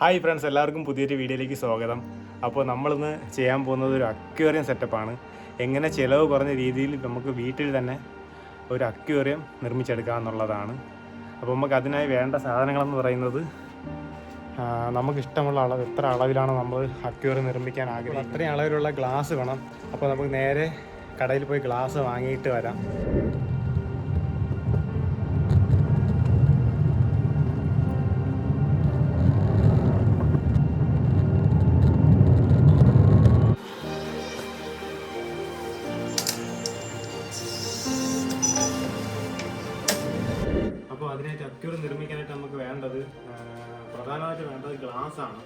Hi friends എല്ലാവർക്കും പുതിയൊരു വീഡിയോയിലേക്ക് സ്വാഗതം. അപ്പോൾ നമ്മളിന്ന് ചെയ്യാൻ പോകുന്നത് ഒരു അക്വേറിയം സെറ്റപ്പാണ്. എങ്ങനെ ചിലവ് കുറഞ്ഞ രീതിയിൽ നമുക്ക് വീട്ടിൽ തന്നെ ഒരു അക്വേറിയം നിർമ്മിച്ചെടുക്കുക എന്നുള്ളതാണ്. അപ്പോൾ നമുക്ക് അതിനായി വേണ്ട സാധനങ്ങളെന്ന് പറയുന്നത് നമുക്കിഷ്ടമുള്ള അളവ് എത്ര അളവിലാണ് നമ്മൾ അക്വേറിയം നിർമ്മിക്കാൻ ആഗ്രഹിക്കുന്നത്? അത്രയും അളവിലുള്ള ഗ്ലാസ് വേണം. അപ്പോൾ നമുക്ക് നേരെ കടയിൽ പോയി ഗ്ലാസ് വാങ്ങിയിട്ട് വരാം. അപ്പോൾ അതിനായിട്ട് അക്യൂർ നിർമ്മിക്കാനായിട്ട് നമുക്ക് വേണ്ടത് പ്രധാനമായിട്ട് വേണ്ടത് ഗ്ലാസ് ആണ്.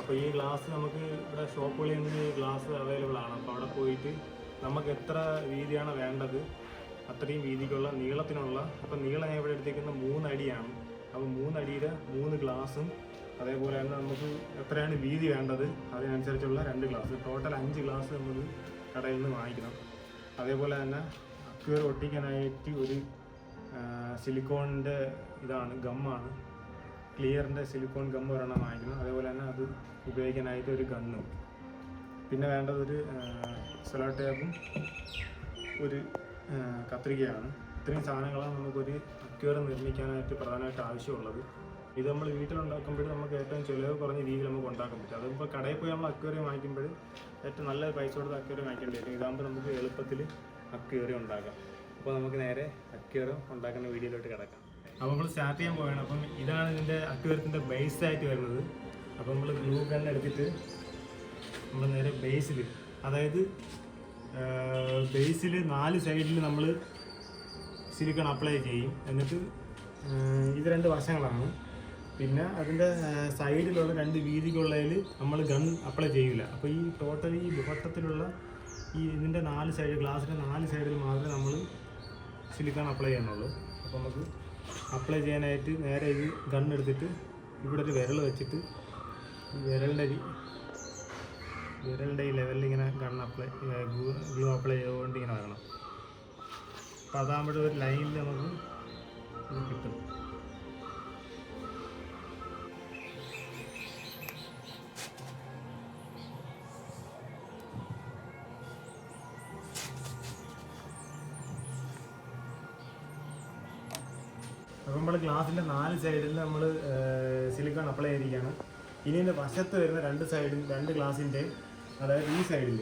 അപ്പോൾ ഈ ഗ്ലാസ് നമുക്ക് ഇവിടെ ഷോപ്പുകളിൽ നിന്ന് ഗ്ലാസ് അവൈലബിൾ ആണ്. അപ്പോൾ അവിടെ പോയിട്ട് നമുക്ക് എത്ര വീതിയാണ് വേണ്ടത് അത്രയും വീതിക്കുള്ള നീളത്തിനുള്ള അപ്പോൾ നീളം ഞാൻ ഇവിടെ എടുത്തേക്കുന്ന മൂന്നടിയാണ് അപ്പോൾ മൂന്നടിയുടെ മൂന്ന് ഗ്ലാസും അതേപോലെ തന്നെ നമുക്ക് എത്രയാണ് വീതി വേണ്ടത് അതിനനുസരിച്ചുള്ള രണ്ട് ഗ്ലാസ് ടോട്ടൽ അഞ്ച് ഗ്ലാസ് നമുക്ക് കടയിൽ നിന്ന് വാങ്ങിക്കണം. അതേപോലെ തന്നെ അക്യൂർ ഒട്ടിക്കാനായിട്ട് ഒരു സിലിക്കോണിന്റെ ഇതാണ് ഗമ്മാണ്. ക്ലിയറിന്റെ സിലിക്കോൺ ഗം ഒരെണ്ണം വാങ്ങിക്കണം. അതേപോലെ തന്നെ അത് ഉപയോഗിക്കാനായിട്ട് ഒരു ഗണ്ണും. പിന്നെ വേണ്ടത് ഒരു സെലോ ടേപ്പും ഒരു കത്രികയാണ്. ഇത്രയും സാധനങ്ങളാണ് നമുക്കൊരു അക്വേറിയം നിർമ്മിക്കാനായിട്ട് പ്രധാനമായിട്ട് ആവശ്യമുള്ളത്. ഇത് നമ്മൾ വീട്ടിലുണ്ടാക്കുമ്പോൾ നമുക്ക് ഏറ്റവും ചിലവ് കുറഞ്ഞ രീതിയിൽ നമുക്ക് ഉണ്ടാക്കാൻ പറ്റും. അതിപ്പോൾ കടയിൽ പോയി നമ്മൾ അക്വേറിയം വാങ്ങിക്കുമ്പോൾ ഏറ്റവും നല്ല പൈസ കൊടുത്ത് അക്വേറിയം വാങ്ങിക്കേണ്ടി വരും. ഇതാകുമ്പോൾ നമുക്ക് എളുപ്പത്തിൽ അക്വേറിയം ഉണ്ടാക്കാം. അപ്പോൾ നമുക്ക് നേരെ അക്യൂറും ഉണ്ടാക്കുന്ന വീഡിയോയിലോട്ട് കിടക്കാം. അപ്പോൾ നമ്മൾ സ്റ്റാർട്ട് ചെയ്യാൻ പോവുകയാണ് അപ്പം ഇതാണ് ഇതിന്റെ അക്യൂറത്തിന്റെ ബേസ് ആയിട്ട് വരുന്നത്. അപ്പോൾ നമ്മൾ ഗ്ലൂ ഗൺ എടുത്തിട്ട് നമ്മൾ നേരെ ബേസിൽ അതായത് ബേസിൽ നാല് സൈഡിൽ നമ്മൾ സിലിക്കൺ അപ്ലൈ ചെയ്യും. എന്നിട്ട് ഇത് രണ്ട് വശങ്ങളാണ്. പിന്നെ അതിന്റെ സൈഡിലുള്ള രണ്ട് വീതിക്കുള്ളതിൽ നമ്മൾ ഗൺ അപ്ലൈ ചെയ്യില്ല അപ്പോൾ ഈ ടോട്ടൽ ഈ വട്ടത്തിലുള്ള ഈ ഇതിന്റെ നാല് സൈഡ് ഗ്ലാസിന്റെ നാല് സൈഡിൽ മാത്രമേ നമ്മൾ സിലിക്കൺ അപ്ലൈ ചെയ്യാനുള്ളൂ. അപ്പോൾ നമുക്ക് അപ്ലൈ ചെയ്യാനായിട്ട് നേരെ ഇത് ഗൺ എടുത്തിട്ട് ഇവിടെ ഒരു വിരൽ വെച്ചിട്ട് ഈ വിരലിന്റെ വിരലിന്റെ ഈ ലെവലിൽ ഇങ്ങനെ ഗൺ അപ്ലൈ ഗ്ലൂ അപ്ലൈ ചെയ്തുകൊണ്ട് ഇങ്ങനെ വരണം. അപ്പോൾ അതാകുമ്പോഴൊരു ലൈനിൽ നമുക്ക് കിട്ടും. അപ്പോൾ നമ്മൾ ഗ്ലാസിന്റെ നാല് സൈഡിൽ നമ്മൾ സിലിക്കൺ അപ്ലൈ ചെയ്തിരിക്കുകയാണ്. ഇനി ഇതിന്റെ വശത്ത് വരുന്ന രണ്ട് സൈഡിൽ രണ്ട് ഗ്ലാസിന്റെ അതായത് ഈ സൈഡിൽ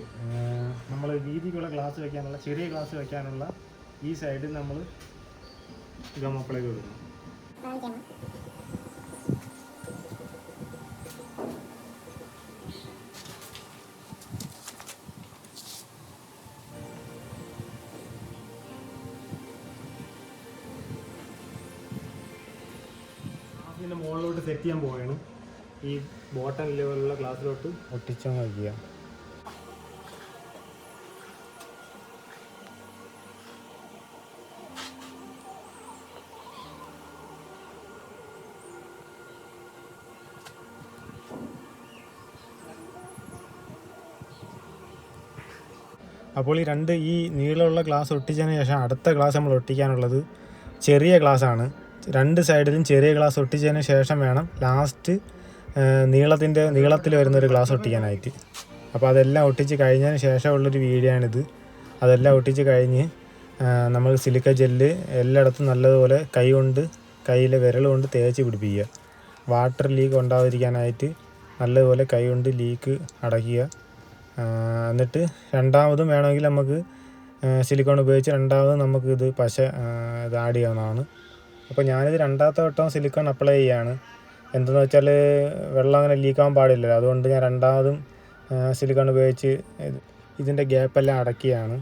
നമ്മൾ വീതിക്കുള്ള ഗ്ലാസ് വെക്കാനുള്ള ചെറിയ ഗ്ലാസ് വെക്കാനുള്ള ഈ സൈഡിൽ നമ്മൾ ഗം അപ്ലൈ കൊടുക്കണം. ഗ്ലാസിന്റെ മുകളിലോട്ട് സെറ്റ് ചെയ്യാൻ പോവാണ്. ഈ ബോട്ടം ലെവലുള്ള ഗ്ലാസ്സിലോട്ട് ഒട്ടിച്ചു നോക്കിയ. അപ്പോൾ ഈ രണ്ട് ഈ നീളമുള്ള ഗ്ലാസ് ഒട്ടിച്ചതിന് ശേഷം അടുത്ത ഗ്ലാസ് നമ്മൾ ഒട്ടിക്കാനുള്ളത് ചെറിയ ഗ്ലാസ് ആണ്. രണ്ട് സൈഡിലും ചെറിയ ഗ്ലാസ് ഒട്ടിച്ചതിന് ശേഷം വേണം ലാസ്റ്റ് നീളത്തിന്റെ നീളത്തിൽ വരുന്നൊരു ഗ്ലാസ് ഒട്ടിക്കാനായിട്ട്. അപ്പോൾ അതെല്ലാം ഒട്ടിച്ച് കഴിഞ്ഞതിന് ശേഷമുള്ളൊരു വീഡിയോ ആണിത് അതെല്ലാം ഒട്ടിച്ച് കഴിഞ്ഞ് നമ്മൾ സിലിക്ക ജെല്ല് എല്ലായിടത്തും നല്ലതുപോലെ കൈ കൊണ്ട് കയ്യിലെ വിരൽ കൊണ്ട് തേച്ച് പിടിപ്പിക്കുക. വാട്ടർ ലീക്ക് ഉണ്ടാകാതിരിക്കാനായിട്ട് നല്ലതുപോലെ കൈ കൊണ്ട് ലീക്ക് അടയ്ക്കുക. എന്നിട്ട് രണ്ടാമതും വേണമെങ്കിൽ നമുക്ക് സിലിക്കോൺ ഉപയോഗിച്ച് രണ്ടാമതും നമുക്ക് ഇത് പശ ഇത് ആഡ് ചെയ്യാവുന്നതാണ്. അപ്പോൾ ഞാനിത് രണ്ടാമത്തെ വട്ടം സിലിക്കൺ അപ്ലൈ ചെയ്യാണ്. എന്തെന്ന് വെച്ചാൽ വെള്ളം അങ്ങനെ ലീക്കാൻ പാടില്ലല്ലോ. അതുകൊണ്ട് ഞാൻ രണ്ടാമതും സിലിക്കൺ ഉപയോഗിച്ച് ഇത് ഇതിന്റെ ഗ്യാപ്പെല്ലാം അടയ്ക്കുകയാണ്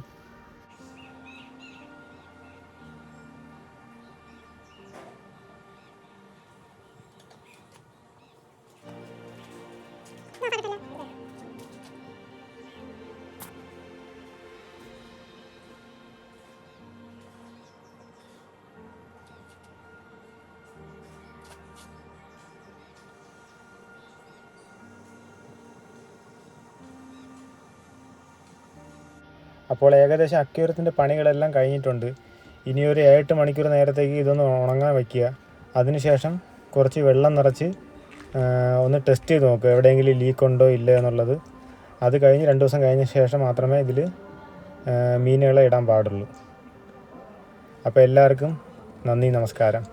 അപ്പോൾ ഏകദേശം അക്യൂരത്തിന്റെ പണികളെല്ലാം കഴിഞ്ഞിട്ടുണ്ട്. ഇനി ഒരു ഏഴെട്ട് മണിക്കൂർ നേരത്തേക്ക് ഇതൊന്ന് ഉണങ്ങാൻ വയ്ക്കുക. അതിനുശേഷം കുറച്ച് വെള്ളം നിറച്ച് ഒന്ന് ടെസ്റ്റ് ചെയ്ത് നോക്കുക. എവിടെയെങ്കിലും ലീക്ക് ഉണ്ടോ ഇല്ല എന്നുള്ളത്. അത് കഴിഞ്ഞ് രണ്ട് ദിവസം കഴിഞ്ഞ ശേഷം മാത്രമേ ഇതിൽ മീനുകളെ ഇടാൻ പാടുള്ളൂ. അപ്പോൾ എല്ലാവർക്കും നന്ദി നമസ്കാരം.